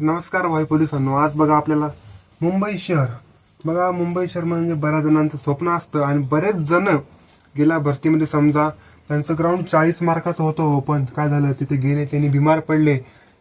नमस्कार भाई पोलिसांनो आज बघा आपल्याला मुंबई शहर. बघा मुंबई शहर म्हणजे बऱ्याच जणांचं स्वप्न असतं आणि बरेच जण गेल्या भरतीमध्ये समजा त्यांचं ग्राउंड चाळीस मार्काचं होतं हो, पण काय झालं तिथे गेले त्यांनी बिमार पडले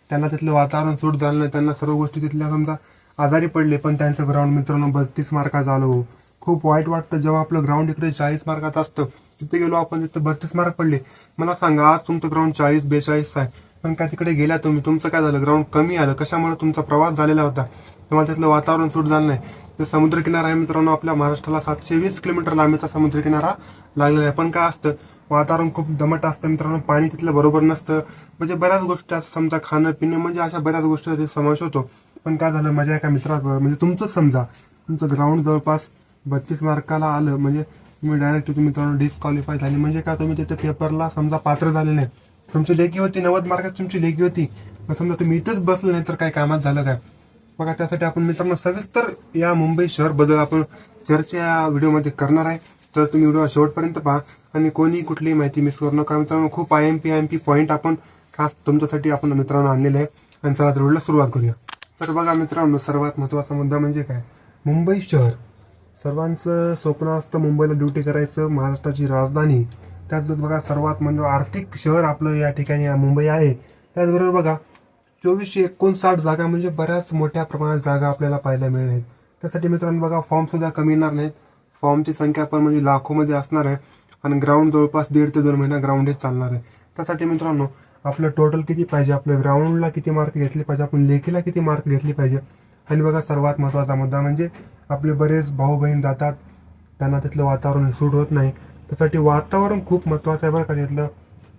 त्यांना तिथलं वातावरण सूट झालं नाही त्यांना सर्व गोष्टी तिथल्या समजा आजारी पडले पण त्यांचं ग्राउंड मित्रांनो बत्तीस मार्काचं आलं हो. खूप वाईट वाटतं जेव्हा आपलं ग्राउंड इकडे चाळीस मार्कात असतं. तिथे गेलो आपण तिथे बत्तीस मार्क पडले. मला सांगा आज तुमचं ग्राउंड चाळीस बेचाळीस आहे. पण काय तिकडे गेला तुम्ही? तुमचं काय झालं? ग्राउंड कमी आलं. कशामुळे तुमचा प्रवास झालेला होता? तेव्हा तिथलं वातावरण सूट झालं नाही. ते समुद्र किनारा आहे मित्रांनो आपल्या महाराष्ट्राला सातशे वीस किलोमीटर लांबीचा समुद्र किनारा लागलेला आहे. पण काय असतं वातावरण खूप दमट असतं मित्रांनो. पाणी तिथलं बरोबर नसतं. म्हणजे बऱ्याच गोष्टी असं समजा खाणं पिणं म्हणजे अशा बऱ्याच गोष्टी तिथे समावेश होतो. पण काय झालं? माझ्या एका मित्राबरोबर म्हणजे तुमचं समजा तुमचं ग्राउंड जवळपास बत्तीस मार्काला आलं. म्हणजे तुम्ही डायरेक्ट तुम्ही मित्रांनो डिस्क्वालिफाय झाले. म्हणजे काय तुम्ही तिथे पेपरला समजा पात्र झाले नाही तुमची लेखी होती नव्वद मार्कात तुमची लेखी होती. मग समजा तुम्ही इथंच बसलो नाही तर काय कामात झालं काय? बघा त्यासाठी आपण मित्रांनो सविस्तर या मुंबई शहरबद्दल आपण चर्चा या व्हिडिओमध्ये करणार आहे. तर तुम्ही व्हिडिओ शेवटपर्यंत पहा आणि कोणी कुठलीही माहिती मिस करू नका. मित्रांनो खूप I M P I M P point आपण खास तुमच्यासाठी आपण मित्रांनो आणलेले आहे. आणि चला तर व्हिडिओला सुरुवात करूया. तर बघा मित्रांनो सर्वात महत्त्वाचा मुद्दा म्हणजे काय? मुंबई शहर. सर्वांचं स्वप्न असतं मुंबईला ड्युटी करायचं. महाराष्ट्राची राजधानी त्यात बघा सर्वात म्हणजे आर्थिक शहर आपलं या ठिकाणी या मुंबई आहे. त्याचबरोबर बघा चोवीसशे एकोणसाठ जागा म्हणजे बऱ्याच मोठ्या प्रमाणात जागा आपल्याला पाहायला मिळणार. आहेत त्यासाठी मित्रांनो बघा फॉर्म सुद्धा कमी येणार नाहीत. फॉर्मची संख्या पण म्हणजे लाखोमध्ये असणार आहे. आणि ग्राउंड जवळपास दीड ते दोन महिना ग्राउंड हेच चालणार आहे. त्यासाठी मित्रांनो आपलं टोटल किती पाहिजे? आपल्या ग्राउंडला किती मार्क घेतले पाहिजे? आपण लेखीला किती मार्क घेतले पाहिजे? आणि बघा सर्वात महत्त्वाचा मुद्दा म्हणजे आपले बरेच भाऊ बहीण जातात. त्यांना तिथलं वातावरण सूट होत नाही. त्यासाठी वातावरण खूप महत्वाचं आहे बरं का तिथलं.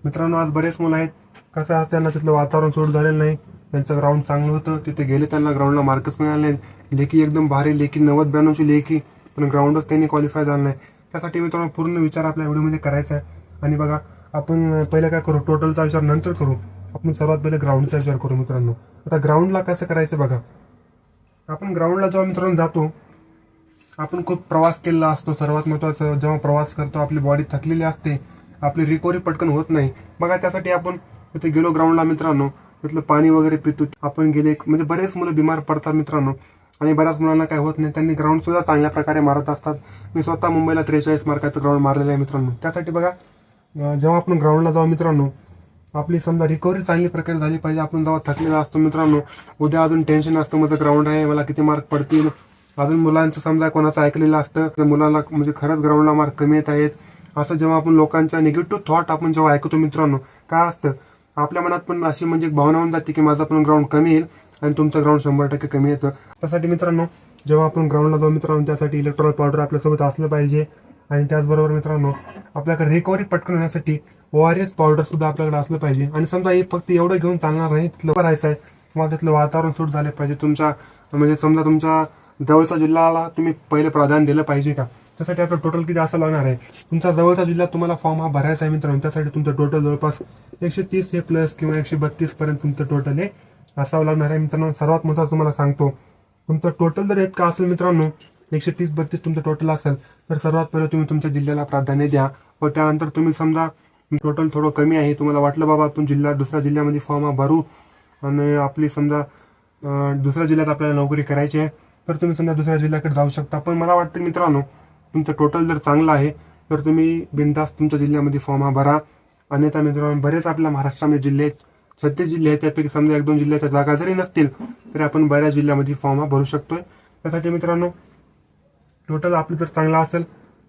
मित्रांनो आज बरेच मुलं आहेत. कसं आहे त्यांना तिथलं वातावरण सूट झालेलं नाही. त्यांचं ग्राउंड चांगलं होतं. तिथे गेले त्यांना ग्राउंडला मार्कच मिळाले लेखी एकदम भारी लेखी नव्वद ब्याण्णवची लेखी पण ग्राउंडच त्यांनी क्वालिफाय झालं नाही. त्यासाठी मित्रांनो पूर्ण विचार आपल्या व्हिडिओमध्ये करायचा आहे. आणि बघा आपण पहिलं काय करू टोटलचा विचार नंतर करू. आपण सर्वात पहिले ग्राउंडचा विचार करू मित्रांनो. आता ग्राउंडला कसं करायचं बघा. आपण ग्राउंडला जेव्हा मित्रांनो जातो आपण खूप प्रवास केलेला असतो. सर्वात महत्वाचं जेव्हा प्रवास करतो आपली बॉडी थकलेली असते. आपली रिकव्हरी पटकन होत नाही. बघा त्यासाठी आपण तिथे गेलो ग्राउंडला मित्रांनो. तिथलं पाणी वगैरे पितो. आपण गेले म्हणजे बरेच मुलं बिमार पडतात मित्रांनो. आणि बऱ्याच मुलांना काय होत नाही. त्यांनी ग्राउंड सुद्धा चांगल्या प्रकारे मारत असतात. मी स्वतः मुंबईला त्रेचाळीस मार्काचं ग्राउंड मारलेलं आहे मित्रांनो. त्यासाठी बघा जेव्हा आपण ग्राउंडला जाऊ मित्रांनो आपली समजा रिकव्हरी चांगली प्रकारे झाली पाहिजे. आपण जेव्हा थकलेला असतो मित्रांनो उद्या अजून टेन्शन असतं. माझं ग्राउंड आहे. मला किती मार्क पडतील? अजून मुलांचं समजा कोणाचं ऐकलेलं असतं तर मुलांना म्हणजे खरंच ग्राउंडला मार्क कमी येत आहेत. असं जेव्हा आपण लोकांच्या निगेटिव्ह थॉट आपण जेव्हा ऐकतो मित्रांनो काय असतं? आपल्या मनात पण अशी म्हणजे एक भावना होऊन जाते की माझं पण ग्राउंड कमी येईल आणि तुमचं ग्राउंड शंभर टक्के कमी येतं. त्यासाठी मित्रांनो जेव्हा आपण ग्राउंडला जाऊ मित्रांनो त्यासाठी इलेक्ट्रॉल पावडर आपल्यासोबत असलं पाहिजे. आणि त्याचबरोबर मित्रांनो आपल्याकडे रिकव्हरी पटकन होण्यासाठी ओ आर एस पावडर सुद्धा आपल्याकडे असलं पाहिजे. आणि समजा हे फक्त एवढं घेऊन चालणार नाही तिथलं करायचं आहे. तुम्हाला तिथलं वातावरण सूट झालं पाहिजे. तुमच्या म्हणजे समजा तुमच्या जवळचा जिल्ह्याला तुम्ही पहिले प्राधान्य दिलं पाहिजे का? त्यासाठी आपलं टोटल किती असं लागणार आहे? तुमचा जवळचा जिल्ह्यात तुम्हाला फॉर्म हा भरायचा आहे मित्रांनो. त्यासाठी तुमचं टोटल जवळपास एकशे तीस हे प्लस किंवा एकशे बत्तीस पर्यंत तुमचं टोटल हे असावं लागणार आहे. मित्रांनो सर्वात महत्त्वाचं तुम्हाला सांगतो तुमचं टोटल जर इतका असेल मित्रांनो एकशे तीस बत्तीस तुमचं टोटल असेल तर सर्वात पहिले तुम्ही तुमच्या जिल्ह्याला प्राधान्य द्या. व त्यानंतर तुम्ही समजा टोटल थोडं कमी आहे तुम्हाला वाटलं बाबा आपण जिल्हा दुसऱ्या जिल्ह्यामध्ये फॉर्म हा भरू. आणि आपली समजा दुसऱ्या जिल्ह्यात आपल्याला नोकरी करायची आहे. तर तुम्ही समजा दुसऱ्या जिल्ह्याकडे जाऊ शकता. पण मला वाटतं मित्रांनो तुमचं टोटल जर चांगलं आहे तर तुम्ही बिनदास तुमच्या जिल्ह्यामध्ये फॉर्म हा भरा. अन्यथा मित्रांनो बरेच आपल्या महाराष्ट्रामध्ये जिल्हे आहेत. छत्तीस जिल्हे आहेत. त्यापैकी समजा एक दोन जिल्ह्याच्या जागा जरी नसतील तरी आपण बऱ्याच जिल्ह्यामध्ये फॉर्म हा भरू शकतोय. त्यासाठी मित्रांनो टोटल आपलं जर चांगलं असेल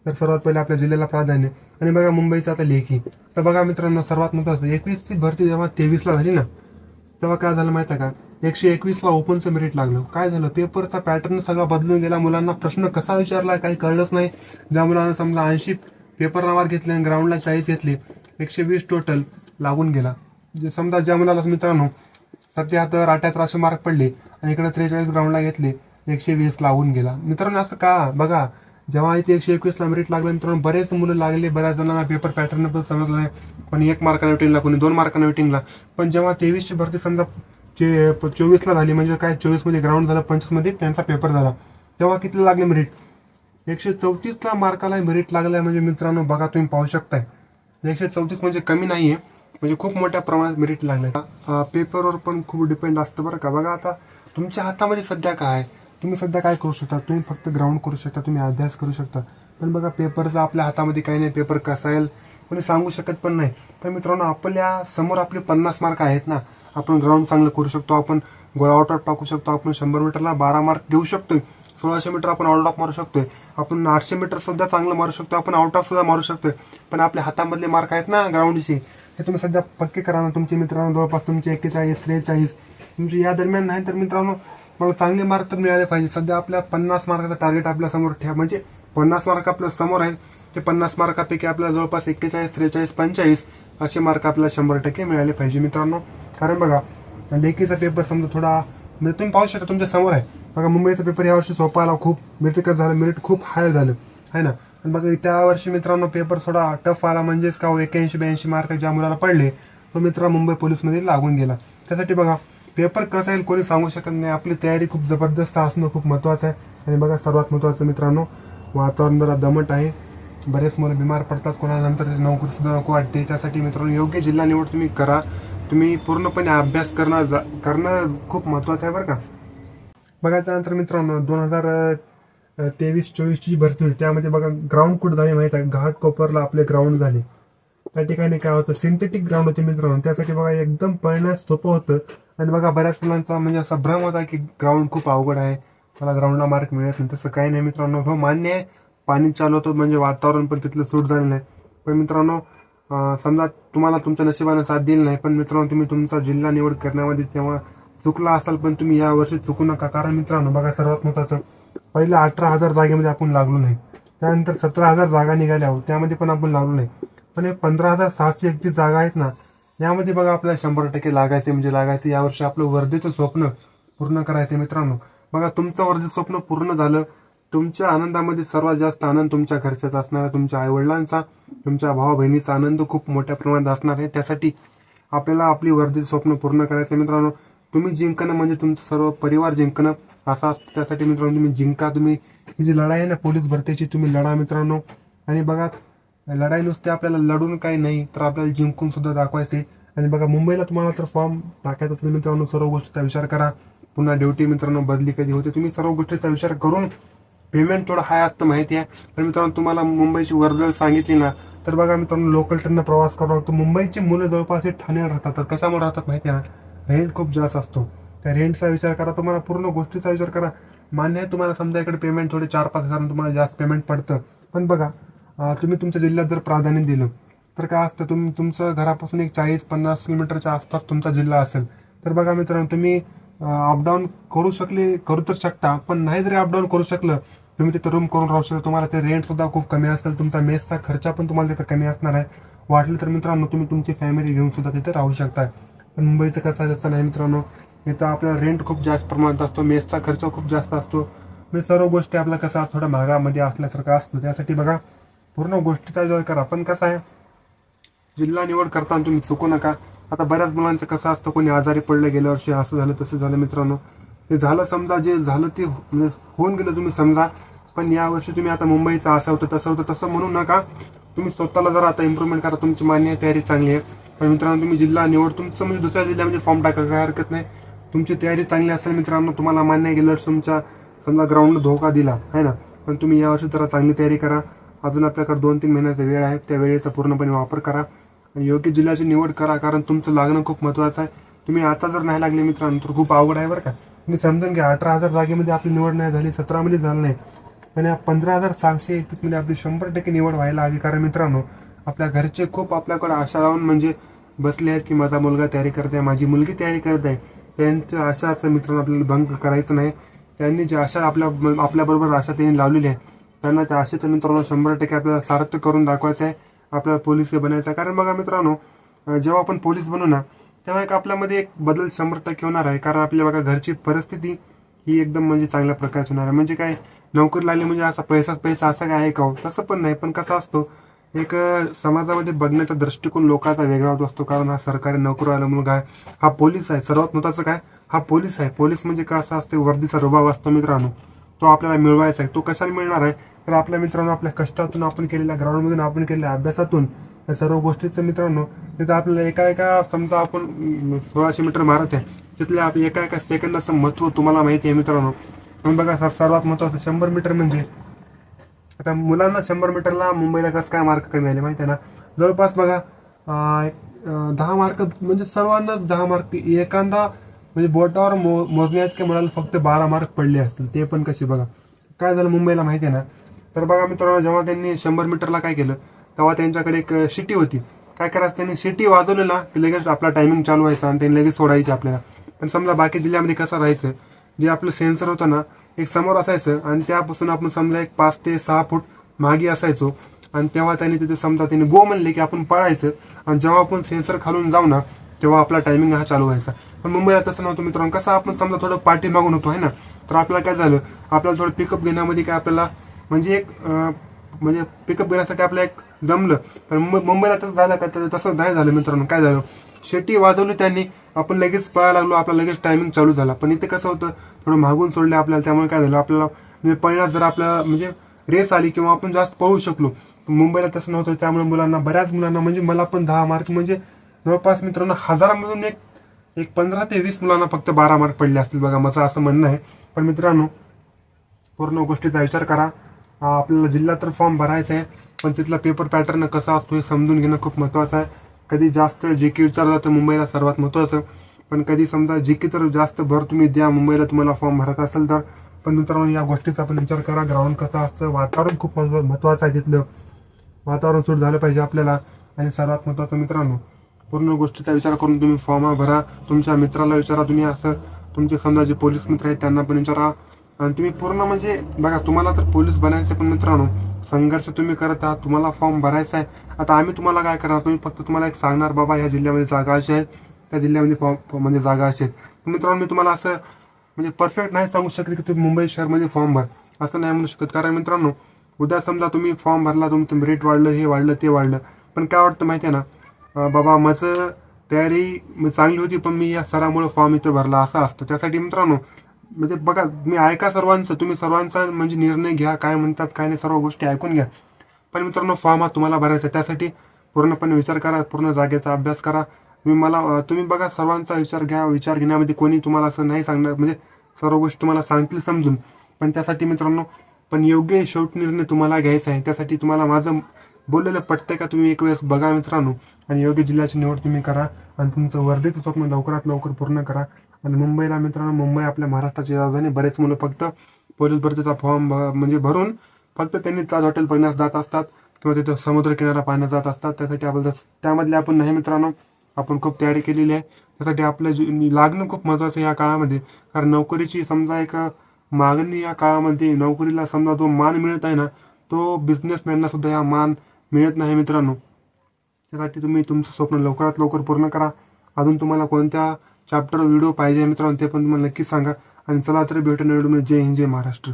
तर सर्वात पहिले आपल्या जिल्ह्याला प्राधान्य. आणि बघा मुंबईचं आता लेखी. तर बघा मित्रांनो सर्वात महत्वाचं एकवीसची भरती जेव्हा तेवीसला झाली ना तेव्हा काय झालं माहिती आहे का? एकशे एकवीसला ओपनचं मेरिट लागलं. काय झालं? पेपरचा पॅटर्न सगळा बदलून गेला. मुलांना प्रश्न कसा विचारला काही कळलंच नाही. ज्या मुलांना समजा ऐंशी पेपर नावार घेतले आणि ग्राउंडला चाळीस घेतले एकशे वीस टोटल लागून गेला. जे समजा ज्या मुलाला मित्रांनो सत्याहत्तर अठ्याहत्तर असे मार्क पडले आणि इकडे त्रेचाळीस ग्राउंडला घेतले एकशे वीस लागून गेला. मित्रांनो असं का? बघा जेव्हा इथे एकशे एकवीसला मेरिट लागलं मित्रांनो बरेच मुलं लागले. बऱ्याच जणांना पेपर पॅटर्न पण समजलं नाही. कोणी एक मार्काने वेटिंगला कोणी दोन मार्काने वेटिंगला पण जेव्हा तेवीसची भरती समजा जे चोवीसला झाली म्हणजे काय चोवीसमध्ये ग्राउंड झालं पंचवीसमध्ये त्यांचा पेपर झाला. तेव्हा किती लागले मेरिट एकशे चौतीसला मार्काला मेरिट लागलाय म्हणजे मित्रांनो बघा तुम्ही पाहू शकताय. एकशे चौतीस म्हणजे कमी नाही आहे म्हणजे खूप मोठ्या प्रमाणात मेरिट लागले पेपरवर पण खूप डिपेंड असतं बरं का. बघा आता तुमच्या हातामध्ये सध्या काय? आहे? तुम्ही सध्या काय करू शकता? तुम्ही फक्त ग्राउंड करू शकता तुम्ही अभ्यास करू शकता. पण बघा पेपरचा आपल्या हातामध्ये काही नाही पेपर कसा येईल कोणी सांगू शकत पण नाही. पण मित्रांनो आपल्यासमोर आपले पन्नास मार्क आहेत ना आपण ग्राउंड चांगलं करू शकतो आपण गोळा आउट ऑफ टाकू शकतो आपण शंभर मीटरला बारा मार्क देऊ शकतोय. सोळाशे मीटर आपण आउट ऑफ मारू शकतोय. आपण आठशे मीटर सुद्धा चांगलं मारू शकतो आपण आउट ऑफ सुद्धा मारू शकतोय. पण आपल्या हातामधले मार्क आहेत ना ग्राउंडचे हे तुम्ही सध्या पक्के करा ना तुमचे मित्रांनो जवळपास तुमचे एक्केचाळीस त्रेचाळीस. तुमचे या दरम्यान नाही तर मित्रांनो मला चांगले मार्क तर मिळाले पाहिजे. सध्या आपल्या पन्नास मार्काचं टार्गेट आपल्यासमोर ठेवा. म्हणजे पन्नास मार्क आपल्यासमोर आहेत ते पन्नास मार्कापैकी आपल्याला जवळपास एक्केचाळीस त्रेचाळीस पंचेचाळीस असे मार्क आपल्याला शंभर टक्के मिळाले पाहिजे मित्रांनो. कारण बघा लेखीचा पेपर समजा थोडा म्हणजे तुम्ही पाहू शकता तुमच्यासमोर आहे. बघा मुंबईचा पेपर यावर्षी सोपा आला खूप मेट्रिकच झालं मेरिट खूप हाय झालं. आहे ना? आणि बघा त्या वर्षी मित्रांनो पेपर थोडा टफ आला म्हणजेच का हो, एक्याऐंशी ब्याऐंशी मार्क ज्या मुलाला पडले तो मित्र मुंबई पोलीसमध्ये लागून गेला. त्यासाठी बघा पेपर कसा येईल कोणी सांगू शकत नाही. आपली तयारी खूप जबरदस्त असणं खूप महत्वाचं आहे. आणि बघा सर्वात महत्वाचं मित्रांनो वातावरण जरा दमट आहे. बरेच मुलं बिमार पडतात. कोणाला नंतर नोकरी सुद्धा नको वाटते. त्यासाठी मित्रांनो योग्य जिल्हा निवड तुम्ही करा. तुम्ही पूर्णपणे अभ्यास करणं जा- करणं खूप महत्वाचं आहे बरं का. बघायच्यानंतर मित्रांनो दोन हजार तेवीस चोवीसची भरती होती. त्यामध्ये बघा ग्राउंड कुठं झाली माहीत आहे घाट कोपरला आपले ग्राउंड झाले. त्या ठिकाणी काय होतं? सिंथेटिक ग्राउंड होते मित्रांनो. त्यासाठी बघा एकदम पळण्यास सोपं होतं. आणि बघा बऱ्याच मुलांचा म्हणजे असा भ्रम होता की ग्राउंड खूप अवघड आहे. मला ग्राउंडला मार्क मिळत नाही. तसं काही नाही मित्रांनो. हो मान्य आहे. पाणी चालू होतं म्हणजे वातावरण पण तिथलं सूट झालं नाही पण मित्रांनो समजा तुम्हाला तुमच्या नशिबानं साथ दिली नाही पण मित्रांनो तुम्ही तुमचा जिल्हा निवड करण्यामध्ये तेव्हा चुकला असाल पण तुम्ही या वर्षी चुकू नका. कारण मित्रांनो बघा सर्वात महत्वाचं पहिल्या अठरा हजार जागेमध्ये आपण लागलो नाही. त्यानंतर सतरा हजार जागा निघाल्या आहोत त्यामध्ये पण आपण लागलो नाही. पण हे पंधरा हजार सातशे एकतीस जागा आहेत ना यामध्ये बघा आपल्याला शंभर टक्के लागायचे म्हणजे लागायचे. यावर्षी आपलं वर्धेचं स्वप्न पूर्ण करायचं मित्रांनो. बघा तुमचं वर्धेचं स्वप्न पूर्ण झालं तुमच्या आनंदामध्ये सर्वात जास्त आनंद तुमच्या घरच्याचा असणार आहे तुमच्या आई वडिलांचा तुमच्या भावा बहिणीचा आनंद खूप मोठ्या प्रमाणात असणार आहे. त्यासाठी आपल्याला आपली वर्धित स्वप्न पूर्ण करायचं आहे मित्रांनो तुम्ही जिंकणं म्हणजे तुमचं सर्व परिवार जिंकणं असं असतं. त्यासाठी मित्रांनो तुम्ही जिंका. तुम्ही ही जी लढाई आहे ना पोलीस भरतीची तुम्ही लढा मित्रांनो. आणि बघा लढाई नुसते आपल्याला लढून काही नाही तर आपल्याला जिंकून सुद्धा दाखवायचे आणि बघा मुंबईला तुम्हाला तर फॉर्म टाकायचा असेल मित्रांनो सर्व गोष्टीचा विचार करा. पुन्हा ड्युटी मित्रांनो बदली कधी होते तुम्ही सर्व गोष्टीचा विचार करून पेमेंट थोडं हाय असतं माहिती आहे. पण मित्रांनो तुम्हाला मुंबईची वर्दळ सांगितली ना तर बघा मित्रांनो लोकल ट्रेननं प्रवास करावा लागतो मुंबईची मुलं जवळपास हे ठाण्यावर राहतात. तर कशामुळे राहतात माहिती आहे ना? रेंट खूप जास्त असतो. त्या रेंटचा विचार करा. तुम्हाला पूर्ण गोष्टीचा विचार करा. मान्य आहे तुम्हाला समजा इकडे पेमेंट थोडे चार पाच हजार तुम्हाला जास्त पेमेंट पडतं. पण बघा तुम्ही तुमच्या जिल्ह्यात जर प्राधान्य दिलं तर काय असतं? तुम्ही तुमचं घरापासून एक चाळीस पन्नास किलोमीटरच्या आसपास तुमचा जिल्हा असेल. तर बघा मित्रांनो तुम्ही अपडाऊन करू शकले करू तर शकता. पण नाही जरी अपडाऊन करू शकलं तुम्ही तिथे रूम करून राहू शकता तुम्हाला ते रेंट सुद्धा खूप कमी असेल तुमचा मेसचा खर्च पण तुम्हाला तिथं कमी असणार आहे. वाटलं तर मित्रांनो तुम्ही तुमची फॅमिली घेऊन सुद्धा तिथे राहू शकता. पण मुंबईचं कसं आहे तसं नाही मित्रांनो. इथं आपला रेंट खूप जास्त प्रमाणात असतो मेसचा खर्च खूप जास्त असतो. म्हणजे सर्व गोष्टी आपला कसं थोडा महागामध्ये असल्यासारखं असतं. त्यासाठी बघा पूर्ण गोष्टीचा विचार करा. पण कसं आहे जिल्हा निवड करताना तुम्ही चुकू नका. आता बऱ्याच मुलांचं कसं असतं कोणी आजारी पडलं गेल्या वर्षी असं झालं तसं झालं मित्रांनो. ते झालं समजा जे झालं ते हो-, म्हणजे होऊन गेलं तुम्ही समजा. पण यावर्षी तुम्ही आता मुंबईचं असं होतं तसं होतं तसं म्हणू नका. तुम्ही स्वतःला जरा आता इम्प्रूव्हमेंट करा तुमची मान्य तयारी चांगली आहे. पण मित्रांनो तुम्ही जिल्हा निवड तुमचं म्हणजे दुसऱ्या जिल्ह्यामध्ये म्हणजे फॉर्म टाका काय हरकत नाही. तुमची तयारी चांगली असेल मित्रांनो तुम्हाला मान्य गेलं तुमच्या समजा ग्राउंडला धोका दिला आहे ना? पण तुम्ही यावर्षी जरा चांगली तयारी करा. अजून आपल्याकडे दोन तीन महिन्याचा वेळ आहे त्या वेळेचा पूर्णपणे वापर करा. आणि योग्य जिल्ह्याची निवड करा कारण तुमचं लागणं खूप महत्वाचं आहे. तुम्ही आता जर नाही लागले मित्रांनो तर खूप आवड आहे बरं का. तुम्ही समजून घ्या अठरा हजार जागेमध्ये आपली निवड नाही झाली सतरामध्ये झालं नाही. आणि पंधरा हजार सहाशे एकतीसमध्ये आपली शंभर टक्के निवड व्हायला हवी कारण मित्रांनो आपल्या घरचे खूप आपल्याकडे आशा लावून म्हणजे बसले आहेत की माझा मुलगा तयारी करत आहे माझी मुलगी तयारी करत आहे. त्यांच्या आशा असं मित्रांनो आपल्याला भंग करायचं नाही. त्यांनी जे आशा आपल्या आपल्याबरोबर आशा त्यांनी लावलेली आहे. त्यांना त्या आशेच्या मित्रांनो शंभर टक्के आपल्याला सार्थ करून दाखवायचं आहे. आपल्याला पोलीस बनायचं आहे. कारण बघा मित्रांनो जेव्हा आपण पोलीस बनू ना तेव्हा एक आपल्यामध्ये एक बदल शंभर टक्के होणार आहे. कारण आपल्या बघा घरची परिस्थिती ही एकदम म्हणजे चांगल्या प्रकारची होणार आहे. म्हणजे काय नोकरी लागली म्हणजे असा पैसाच पैसा असा काय आहे का हो? तसं पण नाही. पण कसं असतो एक समाजामध्ये बघण्याचा दृष्टिकोन लोकांचा वेगळा होत असतो. कारण हा सरकारी नोकरीवाला मुलगा आहे हा पोलीस आहे. सर्वात महत्वाचं काय हा पोलीस आहे. पोलीस म्हणजे कसं असते वर्दीचा रुबाब असतो मित्रांनो. तो आपल्याला मिळवायचा आहे. तो कशाला मिळणार आहे? तर आपल्या मित्रांनो आपल्या कष्टातून आपण केलेल्या ग्राउंडमधून आपण केलेल्या अभ्यासातून या सर्व गोष्टीचं मित्रांनो तिथं आपल्याला एका एका समजा आपण सोळाशे मीटर मारत आहे तिथल्या आप- एका एका सेकंदाचं महत्त्व तुम्हाला माहिती आहे मित्रांनो. पण बघा सर सर्वात महत्वाचं शंभर मीटर म्हणजे आता मुलांना शंभर मीटरला मुंबईला कसं काय मार्क कमी आले माहिती आहे ना? जवळपास बघा दहा मार्क म्हणजे सर्वांनाच दहा मार्क एखादा म्हणजे बोटावर मो मोजण्याच काय मुलाला फक्त बारा मार्क पडले असतील ते पण कसे बघा. काय झालं मुंबईला माहिती आहे ना? तर बघा मित्रांनो जेव्हा त्यांनी शंभर मीटरला काय केलं तेव्हा त्यांच्याकडे एक शिटी होती. काय करायचं त्यांनी शिटी वाजवली ना की लगेच आपला टायमिंग चालू व्हायचा आणि त्यांनी लगेच सोडायची आपल्याला. पण समजा बाकी जिल्ह्यामध्ये कसं राहायचं जे आपलं सेन्सर होतं ना एक समोर असायचं आणि त्यापासून आपण समजा एक पाच ते सहा फूट मागे असायचो. आणि तेव्हा त्यांनी तिथे समजा त्यांनी गो म्हणले की आपण पळायचं. आणि जेव्हा आपण सेन्सर खालून जाऊ ना तेव्हा आपला टायमिंग हा चालू व्हायचा. पण मुंबईला तसं नव्हतं मित्रांनो. कसं आपण समजा थोडं पाठी मागून होतो आहे ना? तर आपल्याला काय झालं आपल्याला थोडं पिकअप घेण्यामध्ये काय आपल्याला म्हणजे एक म्हणजे पिकअप घेण्यासाठी आपलं एक जमलं. पण मुंबईला तसं झालं का तर तसं नाही झालं मित्रांनो. काय झालं? शेटी वाजवली त्यांनी. आपण लगेच पळायला लागलो. आपला लगेच टायमिंग चालू झाला. पण इथे कसं होतं? थोडं मागून सोडलं आपल्याला. त्यामुळे काय झालं? आपल्याला म्हणजे पळण्यात जर आपल्याला म्हणजे रेस आली किंवा आपण जास्त पळू शकलो मुंबईला तसं नव्हतं. त्यामुळे मुलांना बऱ्याच मुलांना म्हणजे मला पण दहा मार्क म्हणजे जवळपास मित्रांनो हजारामधून एक एक पंधरा ते वीस मुलांना फक्त बारा मार्क पडले असतील बघा. माझं असं म्हणणं आहे. पण मित्रांनो पूर्ण गोष्टीचा विचार करा. आपल्याला जिल्हा तर फॉर्म भरायचा आहे पण तिथला पेपर पॅटर्न कसा असतो हे समजून घेणं खूप महत्वाचं आहे. कधी जास्त जी के विचारलं जातं मुंबईला सर्वात महत्वाचं. पण कधी समजा जी के तर जास्त भर तुम्ही द्या मुंबईला तुम्हाला फॉर्म भरत असेल तर. पण मित्रांनो या गोष्टीचा आपण विचार करा. ग्राउंड कसं असतं वातावरण खूप महत्व- महत्वाचं आहे तिथलं. वातावरण सुरू झालं पाहिजे आपल्याला. आणि सर्वात महत्वाचं मित्रांनो पूर्ण गोष्टीचा विचार करून तुम्ही फॉर्म भरा. तुमच्या मित्राला विचारा तुम्ही असं. तुमचे समजा जे पोलीस मित्र आहेत त्यांना पण विचारा. आणि तुम्ही पूर्ण म्हणजे बघा तुम्हाला तर पोलीस बनायचं पण मित्रांनो संघर्ष तुम्ही करत आहात तुम्हाला फॉर्म भरायचा आहे. आता आम्ही तुम्हाला काय करणार? तुम्ही फक्त तुम्हाला एक सांगणार बाबा ह्या जिल्ह्यामध्ये जागा अशी आहे त्या जिल्ह्यामध्ये फॉर्म म्हणजे जागा अशी आहेत मित्रांनो मी तुम्हाला असं म्हणजे परफेक्ट नाही सांगू शकत की तुम्ही मुंबई शहरमध्ये फॉर्म भर. असं नाही म्हणू शकत. कारण मित्रांनो उद्या समजा तुम्ही फॉर्म भरला तुमचं मेरिट वाढलं हे वाढलं ते वाढलं. पण काय वाटतं माहिती आहे ना? बाबा माझं तयारी चांगली होती पण मी या सरामुळे फॉर्म इथं भरला असं असतं. त्यासाठी मित्रांनो म्हणजे बघा मी ऐका सर्वांचं तुम्ही सर्वांचा म्हणजे निर्णय घ्या काय म्हणतात काय नाही सर्व गोष्टी ऐकून घ्या. पण मित्रांनो फॉर्म हा तुम्हाला भरायचा आहे. त्यासाठी पूर्णपणे विचार करा पूर्ण जागेचा अभ्यास करा. तुम्ही मला तुम्ही बघा सर्वांचा विचार घ्या विचार घेण्यामध्ये कोणी तुम्हाला असं नाही सांगणार. म्हणजे सर्व गोष्टी तुम्हाला सांगतील समजून. पण त्यासाठी मित्रांनो पण योग्य शेवट निर्णय तुम्हाला घ्यायचा आहे. त्यासाठी तुम्हाला माझं बोललेलं पटतंय का तुम्ही एक वेळेस बघा मित्रांनो. आणि योग्य जिल्ह्याची निवड तुम्ही करा. आणि तुमचं वर्धेचं स्वप्न लवकरात लवकर पूर्ण करा. आणि मुंबईला मित्रांनो मुंबई आपल्या महाराष्ट्राची राजधानी बरेच मुलं फक्त पोलीस भरतीचा फॉर्म म्हणजे भरून फक्त त्यांनी ताज हॉटेल बघण्यास जात असतात किंवा तिथं समुद्र किनारा पाहण्यात जात असतात. त्यासाठी आपल्याला त्यामधले आपण नाही मित्रांनो आपण खूप तयारी केलेली आहे. त्यासाठी आपलं जी- लागणं खूप महत्वाचं आहे या काळामध्ये. कारण नोकरीची समजा एक मागणी या काळामध्ये नोकरीला समजा जो मान मिळत आहे ना तो बिझनेसमॅनला सुद्धा या मान मिळत नाही मित्रांनो. त्यासाठी तुम्ही तुमचं स्वप्न लवकरात लवकर पूर्ण करा. अजून तुम्हाला कोणत्या चॅप्टर व्हिडिओ पाहिजे मित्रांनो ते पण तुम्हाला नक्की सांगा आणि चला तर भेटून व्हिडिओ जय हिंद जय महाराष्ट्र